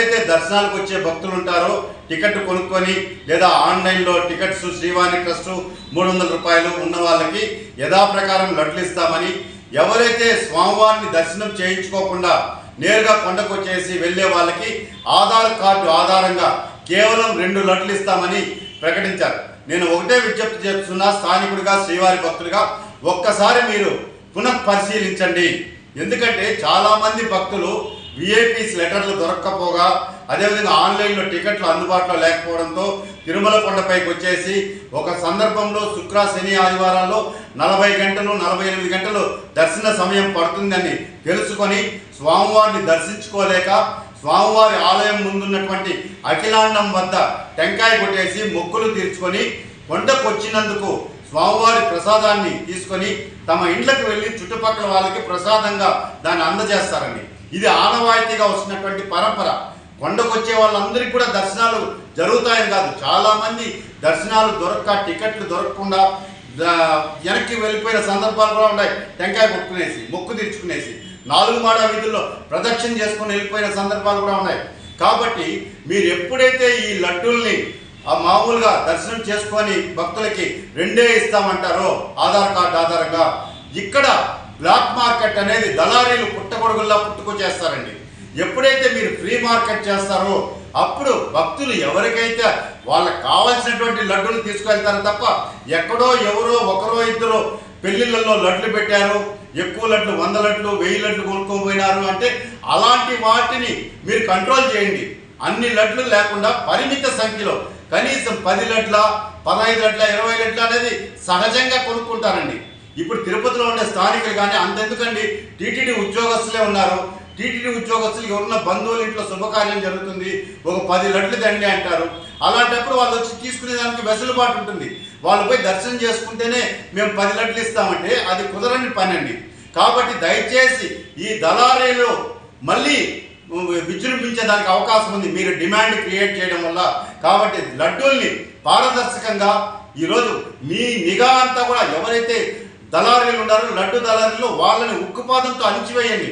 ఎవరైతే దర్శనాలకు వచ్చే భక్తులు ఉంటారో టికెట్ కొనుక్కొని లేదా ఆన్లైన్లో టికెట్స్ శ్రీవాణి ట్రస్ట్ మూడు వందల రూపాయలు ఉన్న వాళ్ళకి యథాప్రకారం లడ్లు ఇస్తామని ఎవరైతే స్వామివారిని దర్శనం చేయించుకోకుండా నేరుగా కొండకు వచ్చేసి వెళ్ళే వాళ్ళకి ఆధార్ కార్డు ఆధారంగా కేవలం రెండు లడ్లు ఇస్తామని ప్రకటించారు. నేను ఒకటే విజ్ఞప్తి చేస్తున్నా స్థానికుడిగా శ్రీవారి భక్తులుగా ఒక్కసారి మీరు పునః పరిశీలించండి ఎందుకంటే చాలామంది భక్తులు విఐపీస్ లెటర్లు దొరక్కపోగా అదేవిధంగా ఆన్లైన్లో టికెట్లు అందుబాటులో లేకపోవడంతో తిరుమల కొండపైకి వచ్చేసి ఒక సందర్భంలో శుక్ర శని ఆదివారాల్లో నలభై గంటలు నలభై ఎనిమిది గంటలు దర్శన సమయం పడుతుందని తెలుసుకొని స్వామివారిని దర్శించుకోలేక స్వామివారి ఆలయం ముందున్నటువంటి అఖిలాండం వద్ద టెంకాయ కొట్టేసి మొక్కులు తీర్చుకొని కొండకొచ్చినందుకు స్వామివారి ప్రసాదాన్ని తీసుకొని తమ ఇండ్లకు వెళ్ళి చుట్టుపక్కల వాళ్ళకి ప్రసాదంగా దాన్ని అందజేస్తారండి ఇది ఆనవాయితీగా వస్తున్నటువంటి పరంపర. కొండకు వచ్చే వాళ్ళందరికీ కూడా దర్శనాలు జరుగుతాయని కాదు. చాలామంది దర్శనాలు దొరక్క టికెట్లు దొరకకుండా వెనక్కి వెళ్ళిపోయిన సందర్భాలు కూడా ఉన్నాయి. టెంకాయ కొట్టుకునేసి మొక్కు తీర్చుకునేసి నాలుగు మాడ వీధుల్లో ప్రదక్షిణ చేసుకుని వెళ్ళిపోయిన సందర్భాలు కూడా ఉన్నాయి. కాబట్టి మీరు ఎప్పుడైతే ఈ లడ్డూల్ని ఆ మామూలుగా దర్శనం చేసుకొని భక్తులకి రెండే ఇస్తామంటారో ఆధార్ కార్డు ఆధారంగా ఇక్కడ బ్లాక్ మార్కెట్ అనేది దళారీలు పుట్టగొడుగుల్లా పుట్టుకొచ్చేస్తారండి. ఎప్పుడైతే మీరు ఫ్రీ మార్కెట్ చేస్తారో అప్పుడు భక్తులు ఎవరికైతే వాళ్ళకి కావాల్సినటువంటి లడ్డులు తీసుకెళ్తారు తప్ప ఎక్కడో ఎవరో ఒకరో ఇద్దరు పెళ్ళిళ్ళల్లో లడ్లు పెట్టారు ఎక్కువ లడ్లు వంద లడ్లు వెయ్యి లడ్లు కొనుక్కోపోయినారు అంటే అలాంటి వాటిని మీరు కంట్రోల్ చేయండి. అన్ని లడ్లు లేకుండా పరిమిత సంఖ్యలో కనీసం పది లడ్ల పదహైదు లడ్ల ఇరవై లడ్ల అనేది సహజంగా కొనుక్కుంటారండి. ఇప్పుడు తిరుపతిలో ఉండే స్థానికులు కానీ అంతెందుకండి టీటీడీ ఉద్యోగస్తులే ఉన్నారు. టీటీడీ ఉద్యోగస్తులు ఎవరున్న బంధువుల ఇంట్లో శుభకార్యం జరుగుతుంది. ఒక పది లడ్లు దండి అంటారు. అలాంటప్పుడు వాళ్ళు వచ్చి తీసుకునే దానికి వెసులుబాటు ఉంటుంది. వాళ్ళు పోయి దర్శనం చేసుకుంటేనే మేము పది లడ్లు ఇస్తామంటే అది కుదరని పని అండి కాబట్టి దయచేసి ఈ దళారీలో మళ్ళీ విజృంభించేదానికి అవకాశం ఉంది. మీరు డిమాండ్ క్రియేట్ చేయడం వల్ల. కాబట్టి లడ్డూల్ని పారదర్శకంగా ఈరోజు మీ నిఘా అంతా కూడా ఎవరైతే దళారీలు ఉన్నారు లడ్డు దళారీలు వాళ్ళని ఉక్కుపాదంతో అణిచివేయండి.